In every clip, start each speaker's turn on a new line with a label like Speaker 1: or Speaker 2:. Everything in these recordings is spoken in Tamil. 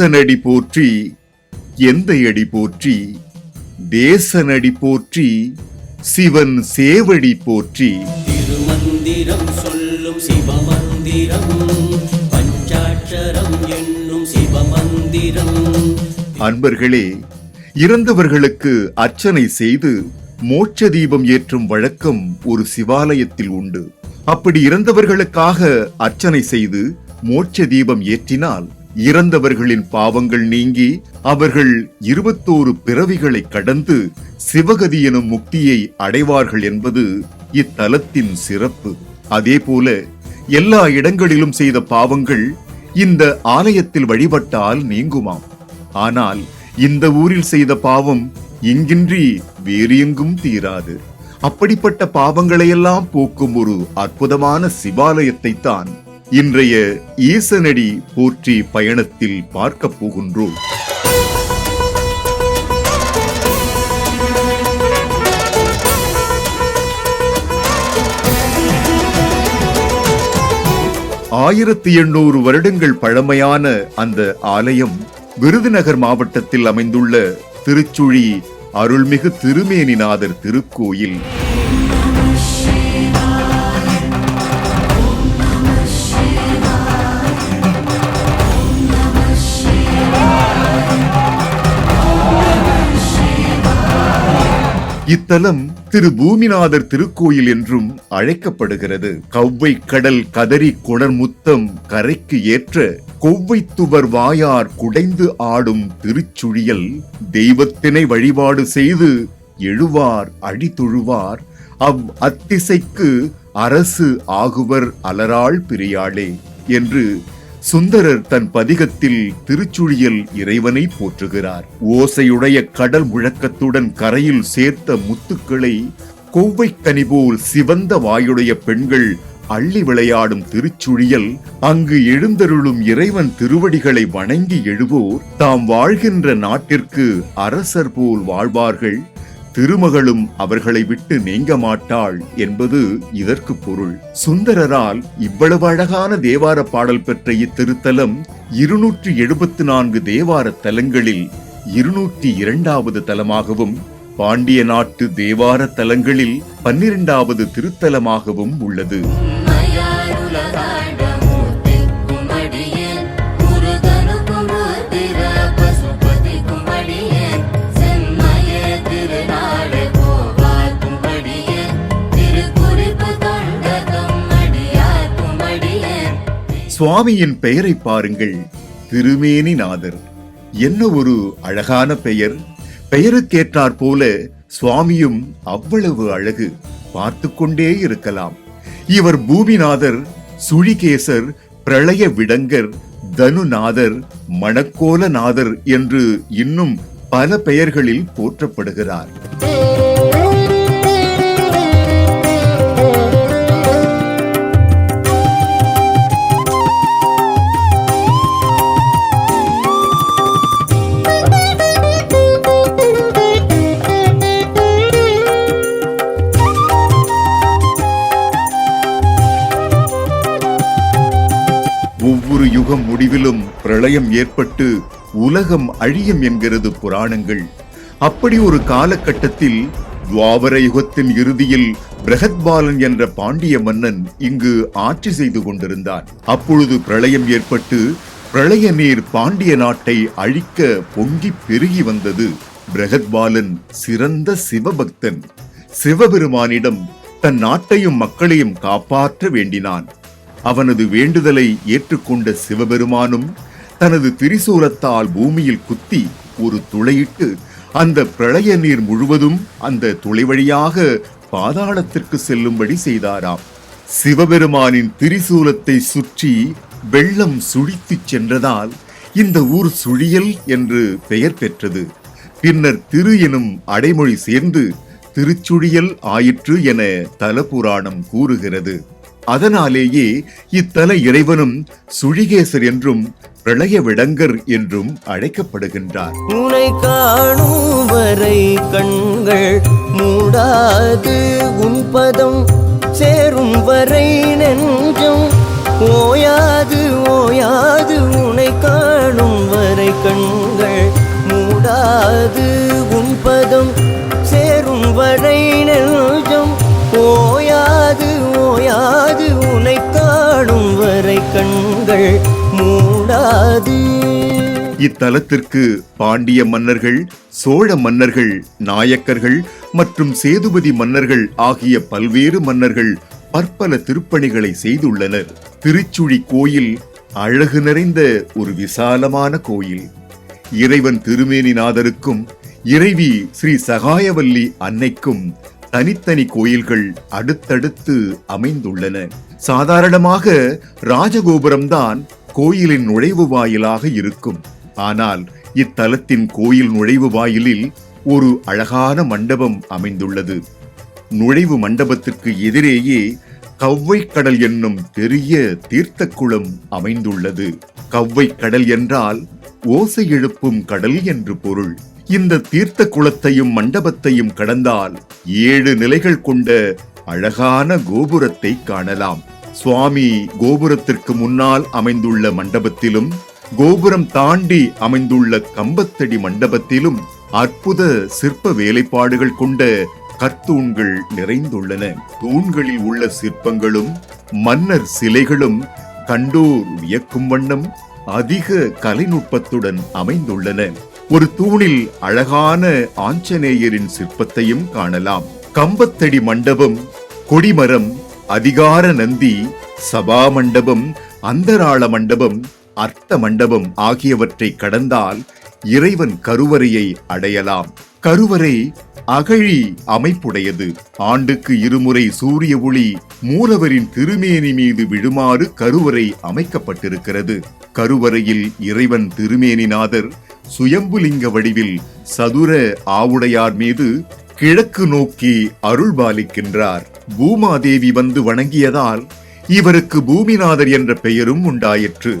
Speaker 1: ஈசனடி போற்றி எந்த அடி போற்றி தேசனடி போற்றி சிவன் சேவடி போற்றி.
Speaker 2: திருமந்திரம் சொல்லும் சிவமந்திரம் பஞ்சாட்சரம் என்னும் சிவமந்திரம்.
Speaker 1: அன்பர்களே இறந்தவர்களுக்கு அர்ச்சனை செய்து மோட்ச தீபம் ஏற்றும் வழக்கம் ஒரு சிவாலயத்தில் உண்டு. அப்படி இறந்தவர்களுக்காக அர்ச்சனை செய்து மோட்ச தீபம் ஏற்றினால் இறந்தவர்களின் பாவங்கள் நீங்கி அவர்கள் இருபத்தோரு பிறவிகளை கடந்து சிவகதி எனும் முக்தியை அடைவார்கள் என்பது இத்தலத்தின் சிறப்பு. அதேபோல எல்லா இடங்களிலும் செய்த பாவங்கள் இந்த ஆலயத்தில் வழிபட்டால் நீங்குமாம். ஆனால் இந்த ஊரில் செய்த பாவம் இங்கின்றி வேறு எங்கும் தீராது. அப்படிப்பட்ட பாவங்களையெல்லாம் போக்கும் ஒரு அற்புதமான சிவாலயத்தை தான் இன்றைய ஈசனடி போற்றி பயணத்தில் பார்க்க போகின்றோம். ஆயிரத்தி எண்ணூறு வருடங்கள் பழமையான அந்த ஆலயம் விருதுநகர் மாவட்டத்தில் அமைந்துள்ள திருச்சுழி அருள்மிகு திருமேனிநாதர் திருக்கோயில். இத்தலம் திரு பூமிநாதர் திருக்கோயில் என்றும் அழைக்கப்படுகிறது. கவ்வை கடல் கதறி குடர்முத்தம் கரைக்கு ஏற்ற கொவ்வைத்துவர் வாயார் குடைந்து ஆடும் திருச்சுழியல் தெய்வத்தினை வழிபாடு செய்து எழுவார் அடிதொழுவார். அவ் அத்திசைக்கு அரசு ஆகுவர் அலராள் பிரியாளே என்று சுந்தரர் தன் பதிகத்தில் திருச்சுழியல் இறைவனை போற்றுகிறார். ஓசையுடைய கடல் முழக்கத்துடன் கரையில் சேர்த்த முத்துக்களை கொவ்வை கனிபோல் சிவந்த வாயுடைய பெண்கள் அள்ளி விளையாடும் திருச்சுழியல் அங்கு எழுந்தருளும் இறைவன் திருவடிகளை வணங்கி எழுவோர் தாம் வாழ்கின்ற நாட்டிற்கு அரசர் போல் வாழ்வார்கள். திருமகளும் அவர்களை விட்டு நீங்க மாட்டாள் என்பது இதற்கு பொருள். சுந்தரரால் இவ்வளவு அழகான தேவார பாடல் பெற்ற இத்திருத்தலம் இருநூற்றி எழுபத்து நான்கு தேவார தலங்களில் இருநூற்றி இரண்டாவது தலமாகவும் பாண்டிய நாட்டு தேவார தலங்களில் பன்னிரண்டாவது திருத்தலமாகவும் உள்ளது. சுவாமியின் பெயரை பாருங்கள். திருமேனிநாதர். என்ன ஒரு அழகான பெயர். பெயருக்கேற்றாற் போல சுவாமியும் அவ்வளவு அழகு. பார்த்து கொண்டே இருக்கலாம். இவர் பூமிநாதர் சுழிகேசர் பிரளய விடங்கர் தனுநாதர் மணக்கோலநாதர் என்று இன்னும் பல பெயர்களில் போற்றப்படுகிறார். முடிவிலும் பிரளயம் ஏற்பட்டு உலகம் அழியும் என்கிறது புராணங்கள். அப்படி ஒரு காலகட்டத்தில் துவாபர யுகத்தின் இறுதியில் பிரகத்பாலன் என்ற பாண்டிய மன்னன் இங்கு ஆட்சி செய்து கொண்டிருந்தான். அப்பொழுது பிரளயம் ஏற்பட்டு பிரளய நீர் பாண்டிய நாட்டை அழிக்க பொங்கி பெருகி வந்தது பிரகத்பாலன் சிறந்த சிவபக்தன். சிவபெருமானிடம் தன் நாட்டையும் மக்களையும் காப்பாற்ற வேண்டினான். அவனது வேண்டுதலை ஏற்றுக்கொண்ட சிவபெருமானும் தனது திரிசூலத்தால் பூமியில் குத்தி ஒரு துளையிட்டு அந்த பிரளய நீர் முழுவதும் அந்த துளை வழியாக பாதாளத்திற்கு செல்லும்படி செய்தாராம். சிவபெருமானின் திரிசூலத்தை சுற்றி வெள்ளம் சுழித்துச் சென்றதால் இந்த ஊர் சுழியல் என்று பெயர் பெற்றது. பின்னர் திரு எனும் அடைமொழி சேர்ந்து திருச்சுழியல் ஆயிற்று என தலபுராணம் கூறுகிறது. அதனாலேயே இத்தல இறைவனும் சுழிகேசர் என்றும் பிரளய விடங்கர் என்றும் அழைக்கப்படுகின்றார்.
Speaker 2: உனை காணும் வரை கண்கள் மூடாது உன் பதம் சேரும் வரை நெஞ்சம் ஓயாது ஓயாது. உனை காணும் வரை கண்கள் மூடாது
Speaker 1: இத்தலத்திற்கு பாண்டிய மன்னர்கள் சோழ மன்னர்கள் நாயக்கர்கள் மற்றும் சேதுபதி மன்னர்கள் ஆகிய பல்வேறு மன்னர்கள் பற்பல திருப்பணிகளை செய்துள்ளனர். திருச்சுழி கோயில் அழகு நிறைந்த ஒரு விசாலமான கோயில். இறைவன் திருமேனிநாதருக்கும் இறைவி ஸ்ரீ சகாயவல்லி அன்னைக்கும் தனித்தனி கோயில்கள் அடுத்தடுத்து அமைந்துள்ளன. சாதாரணமாக ராஜகோபுரம்தான் கோயிலின் நுழைவு வாயிலாக இருக்கும். ஆனால் இத்தலத்தின் கோயில் நுழைவு வாயிலில் ஒரு அழகான மண்டபம் அமைந்துள்ளது. நுழைவு மண்டபத்திற்கு எதிரேயே கவ்வை கடல் என்னும் பெரிய தீர்த்த குளம் அமைந்துள்ளது. கவ்வை கடல் என்றால் ஓசை எழுப்பும் கடல் என்று பொருள். இந்த தீர்த்த குளத்தையும் மண்டபத்தையும் கடந்தால் ஏழு நிலைகள் கொண்ட அழகான கோபுரத்தை காணலாம். சுவாமி கோபுரத்திற்கு முன்னால் அமைந்துள்ள மண்டபத்திலும் கோபுரம் தாண்டி அமைந்துள்ள கம்பத்தடி மண்டபத்திலும் அற்புத சிற்ப வேலைப்பாடுகள் கொண்ட கற்தூண்கள் நிறைந்துள்ளன. தூண்களில் உள்ள சிற்பங்களும் மன்னர் சிலைகளும் கண்டோர் வியக்கும் வண்ணம் அதிக கலைநுட்பத்துடன் அமைந்துள்ளன. ஒரு தூணில் அழகான ஆஞ்சநேயரின் சிற்பத்தையும் காணலாம். கம்பத்தடி மண்டபம் கொடிமரம் அதிகார நந்தி சபா மண்டபம் அந்தராள மண்டபம் அர்த்த மண்டபம் ஆகியவற்றை கடந்தால் இறைவன் கருவறையை அடையலாம். கருவறை அகழி அமைப்புடையது. ஆண்டுக்கு இருமுறை சூரிய ஒளி மூலவரின் திருமேனி மீது விழுமாறு கருவறை அமைக்கப்பட்டிருக்கிறது. கருவறையில் இறைவன் திருமேனிநாதர் சுயம்புலிங்க வடிவில் சதுர ஆவுடையார் மீது கிழக்கு நோக்கி அருள்பாலிக்கின்றார். பூமாதேவி வந்து வணங்கியதால் இவருக்கு பூமிநாதர் என்ற பெயரும் உண்டாயிற்று.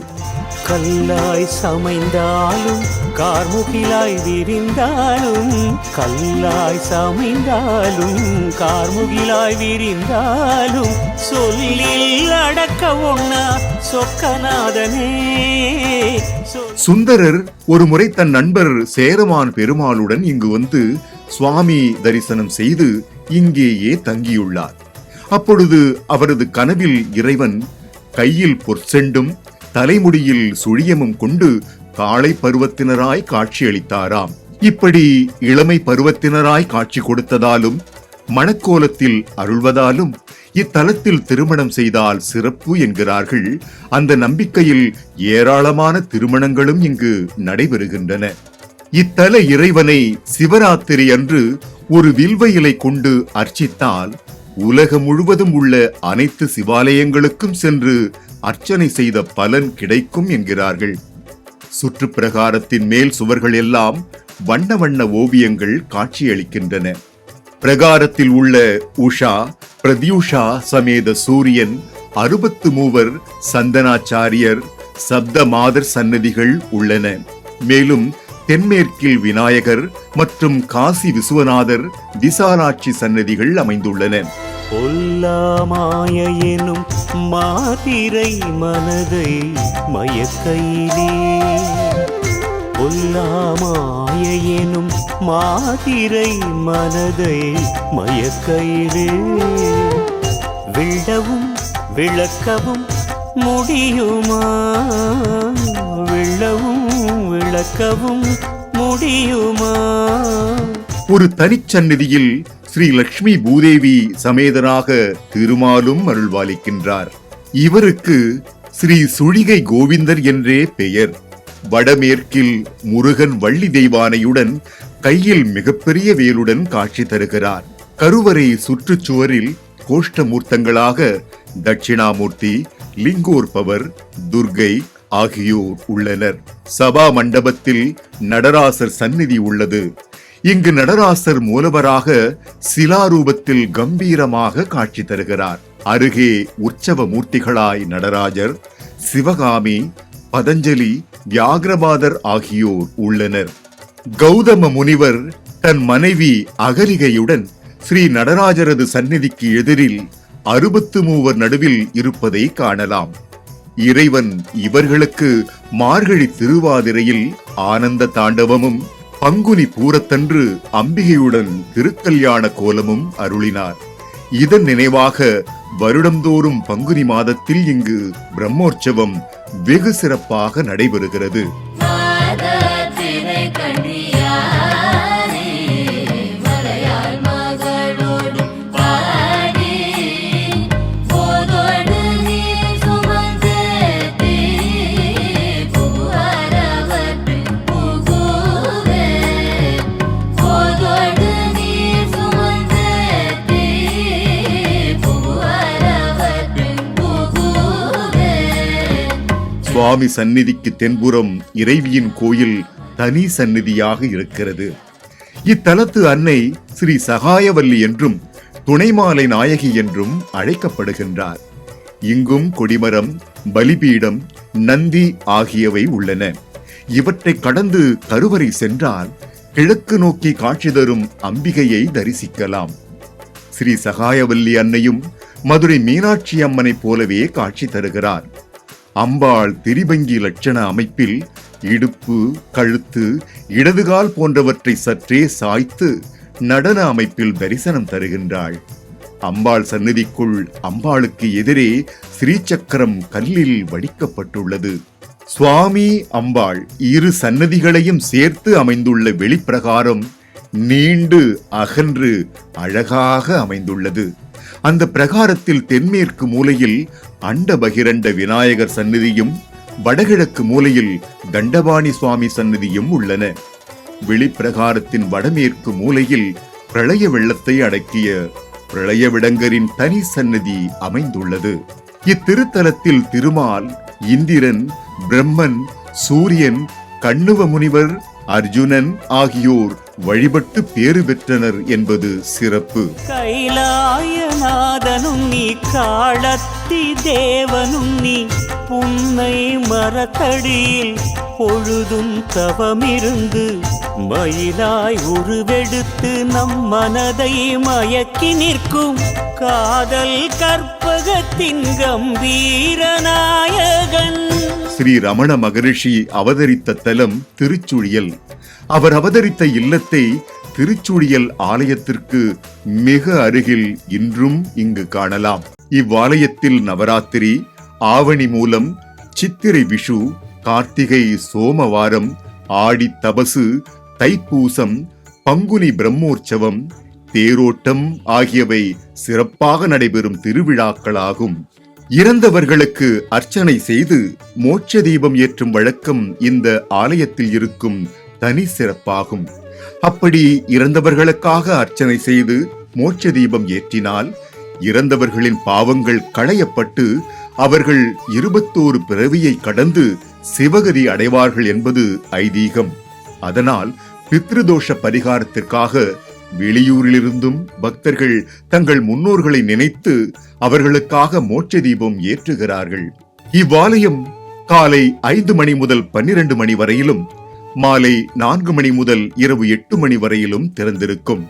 Speaker 3: கல்லாய் சமைந்தாலும் கார்முகிலாய் விரிந்தாலும் கல்லாய் சமைந்தாலும் கார்முகிலாய் விரிந்தாலும் சொல்லில் அடக்க ஒண்ணா சொக்கநாதனே.
Speaker 1: சுந்தரர் ஒரு முறை தன் நண்பர் சேரமான் பெருமாளுடன் இங்கு வந்து சுவாமி தரிசனம் செய்து இங்கேயே தங்கியுள்ளார். அப்பொழுது அவரது கனவில் இறைவன் கையில் பொற்செண்டும் தலைமுடியில் சுழியமும் கொண்டு காளை பருவத்தினராய் காட்சியளித்தாராம். இப்படி இளமை பருவத்தினராய் காட்சி கொடுத்ததாலும் மணக்கோலத்தில் அருள்வதாலும் இத்தலத்தில் திருமணம் செய்தால் சிறப்பு என்கிறார்கள். அந்த நம்பிக்கையில் ஏராளமான திருமணங்களும் இங்கு நடைபெறுகின்றன. இத்தல இறைவனை சிவராத்திரி அன்று ஒரு வில்வ இலை கொண்டு அர்ச்சித்தால் உலகம் முழுவதும் உள்ள அனைத்து சிவாலயங்களுக்கும் சென்று அர்ச்சனை செய்த பலன் கிடைக்கும் என்கிறார்கள். சுற்றுப்பிரகாரத்தின் மேல் சுவர்கள் எல்லாம் வண்ண வண்ண ஓவியங்கள் காட்சியளிக்கின்றன. பிரகாரத்தில் உள்ள உஷா பிரத்யூஷா சமேத சூரியன் அறுபத்து மூவர் சந்தனாச்சாரியர் சப்த மாதர் சன்னதிகள் உள்ளன. மேலும் தென்மேற்கில் விநாயகர் மற்றும் காசி விசுவநாதர் விசாலாட்சி சன்னதிகள் அமைந்துள்ளன.
Speaker 3: பொல்லாமாய எனும் மாதிரை மனதை மயக்கையிலே. பொல்லாமாய எனும் மாதிரை மனதை மயக்கையிலே. விழவும் விளக்கவும் முடியுமா? விழவும் விளக்கவும் முடியுமா?
Speaker 1: ஒரு தனிச்சந்நிதியில் ஸ்ரீ லக்ஷ்மி பூதேவி சமேதராக திருமாலும் அருள்வாளிக்கின்றார். இவருக்கு ஸ்ரீ சுழிகை கோவிந்தர் என்றே பெயர். வடமேற்கில் முருகன் வள்ளி தெய்வானையுடன் கையில் மிகப்பெரிய வேலுடன் காட்சி தருகிறார். கருவறை சுற்றுச்சுவரில் கோஷ்டமூர்த்தங்களாக தட்சிணாமூர்த்தி லிங்கோற்பவர் துர்கை ஆகியோர் உள்ளனர். சபா மண்டபத்தில் நடராசர் சந்நிதி உள்ளது. இங்கு நடராசர் மூலவராக சிலாரூபத்தில் கம்பீரமாக காட்சி தருகிறார். அருகே உற்சவ மூர்த்திகளாய் நடராஜர் சிவகாமி பதஞ்சலி வியாகிரபாதர் ஆகியோர் உள்ளனர். கௌதம முனிவர் தன் மனைவி அகலிகையுடன் ஸ்ரீ நடராஜரது சந்நிதிக்கு எதிரில் அறுபத்து மூவர் நடுவில் இருப்பதை காணலாம். இறைவன் இவர்களுக்கு மார்கழி திருவாதிரையில் ஆனந்த தாண்டவமும் பங்குனி பூரத்தன்று அம்பிகையுடன் திருக்கல்யாண கோலமும் அருளினார். இதன் நினைவாக வருடந்தோறும் பங்குனி மாதத்தில் இங்கு பிரம்மோற்சவம் வெகு சிறப்பாக நடைபெறுகிறது. சுவாமி சந்நிதிக்கு தென்புறம் இறைவியின் கோயில் தனி சந்நிதியாக இருக்கிறது. இத்தலத்து அன்னை ஸ்ரீ சகாயவல்லி என்றும் துணைமாலை நாயகி என்றும் அழைக்கப்படுகின்றார். இங்கும் கொடிமரம் பலிபீடம் நந்தி ஆகியவை உள்ளன. இவற்றை கடந்து கருவறை சென்றால் கிழக்கு நோக்கி காட்சி தரும் அம்பிகையை தரிசிக்கலாம். ஸ்ரீ சகாயவல்லி அன்னையும் மதுரை மீனாட்சி அம்மனைப் போலவே காட்சி தருகிறார். அம்பாள் திரிபங்கி லட்சண அமைப்பில் இடுப்பு கழுத்து இடதுகால் போன்றவற்றை சற்றே சாய்த்து நடன அமைப்பில் தரிசனம் தருகின்றாள். அம்பாள் சந்நிதிக்குள் அம்பாளுக்கு எதிரே ஸ்ரீசக்கரம் கல்லில் வடிக்கப்பட்டுள்ளது. சுவாமி அம்பாள் இரு சன்னதிகளையும் சேர்த்து அமைந்துள்ள வெளிப்பிரகாரம் நீண்டு அகன்று அழகாக அமைந்துள்ளது. அந்த பிரகாரத்தில் தென்மேற்கு மூலையில் அண்ட பகிரண்ட விநாயகர் சந்நிதியும் வடகிழக்கு மூலையில் தண்டபாணி சுவாமி சந்நிதியும் உள்ளன. வெளிப்பிரகாரத்தின் வடமேற்கு மூலையில் பிரளய வெள்ளத்தை அடக்கிய பிரளய விடங்கரின் தனி சந்நிதி அமைந்துள்ளது. இத்திருத்தலத்தில் திருமால் இந்திரன் பிரம்மன் சூரியன் கண்ணுவ முனிவர் அர்ஜுனன் ஆகியோர் வழிபட்டு பேறு பெற்றனர் என்பது சிறப்பு.
Speaker 3: கைலாயநாதனும் நீ காளத்தி தேவனும் நீ புன்னை மரத்தடியில் பொழுதும் தவமிருந்து மயிலாய் உருவெடுத்து நம் மனதை மயக்கி நிற்கும் காதல் கற்பகத்தின் கம்பீரநாயகன்
Speaker 1: ஸ்ரீ ரமண மகரிஷி அவதரித்த தலம் திருச்சுழியல். அவர் அவதரித்த இல்லத்தை திருச்சுழியல் ஆலயத்திற்கு மிக அருகில் இன்றும் இங்கு காணலாம். இவ்வாலயத்தில் நவராத்திரி ஆவணி மூலம் சித்திரை விஷு கார்த்திகை சோமவாரம் ஆடி தபசு தைப்பூசம் பங்குனி பிரம்மோற்சவம் தேரோட்டம் ஆகியவை சிறப்பாக நடைபெறும் திருவிழாக்களாகும். இறந்தவர்களுக்கு அர்ச்சனை செய்து மோட்ச தீபம் ஏற்றும் வழக்கம் இந்த ஆலயத்தில் இருக்கும் தனி சிறப்பாகும். அப்படி இறந்தவர்களுக்காக அர்ச்சனை செய்து மோட்ச தீபம் ஏற்றினால் இறந்தவர்களின் பாவங்கள் களையப்பட்டு அவர்கள் இருபத்தோரு பிறவியை கடந்து சிவகதி அடைவார்கள் என்பது ஐதீகம். அதனால் பித்ருதோஷ பரிகாரத்திற்காக வெளியூரிலிருந்தும் பக்தர்கள் தங்கள் முன்னோர்களை நினைத்து அவர்களுக்காக மோட்ச தீபம் ஏற்றுகிறார்கள். இவ்வாலயம் காலை ஐந்து மணி முதல் பன்னிரண்டு மணி வரையிலும் மாலை நான்கு மணி முதல் இரவு எட்டு மணி வரையிலும் திறந்திருக்கும்.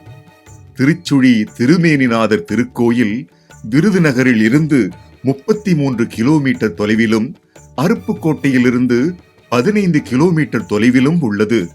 Speaker 1: திருச்சுழி திருமேனிநாதர் திருக்கோயில் விருதுநகரில் இருந்து முப்பத்தி மூன்று கிலோமீட்டர் தொலைவிலும் அருப்புக்கோட்டையிலிருந்து பதினைந்து கிலோமீட்டர் தொலைவிலும் உள்ளது.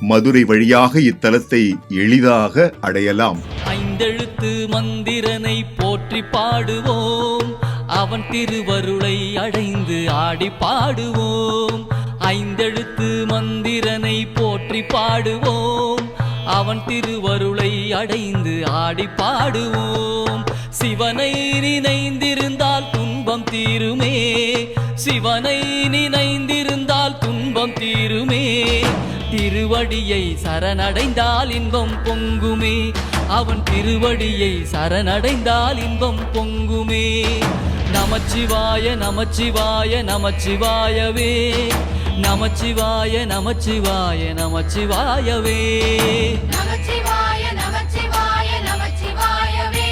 Speaker 1: மதுரை வழியாக இத்தலத்தை எளிதாக அடையலாம்.
Speaker 4: ஐந்தெழுத்து மந்திரனை போற்றி பாடுவோம். அவன் திருவருளை அடைந்து ஆடி பாடுவோம். ஐந்தெழுத்து மந்திரனை போற்றி பாடுவோம். அவன் திருவருளை அடைந்து ஆடி பாடுவோம். சிவனை நினைந்திருந்தால் துன்பம் தீருமே. சிவனை நினைந்திருந்தால் துன்பம் தீருமே. திருவடியை சரணடைந்தால் இன்பம் பொங்குமே. அவன் திருவடியை சரணடைந்தால் இன்பம் பொங்குமே. நமச்சிவாய நமச்சிவாய நமச்சிவாயவே. நமச்சிவாய நமச்சிவாய நமச்சிவாயவே.
Speaker 5: நமச்சிவாய நமச்சிவாய நமச்சிவாயவே.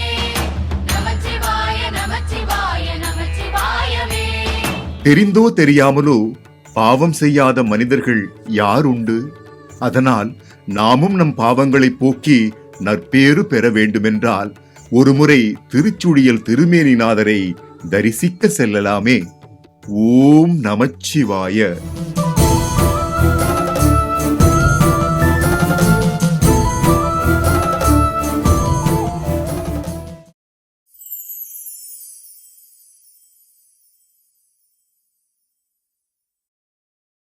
Speaker 5: நமச்சிவாய நமச்சிவாய நமச்சிவாயவே.
Speaker 1: தெரிந்தோ தெரியாமலோ பாவம் செய்யாத மனிதர்கள் யார் உண்டு? அதனால் நாமும் நம் பாவங்களை போக்கி நற்பேறு பெற வேண்டுமென்றால் ஒருமுறை திருச்சுழியல் திருமேனிநாதரை தரிசிக்க செல்லலாமே. ஓம் நமச்சிவாய.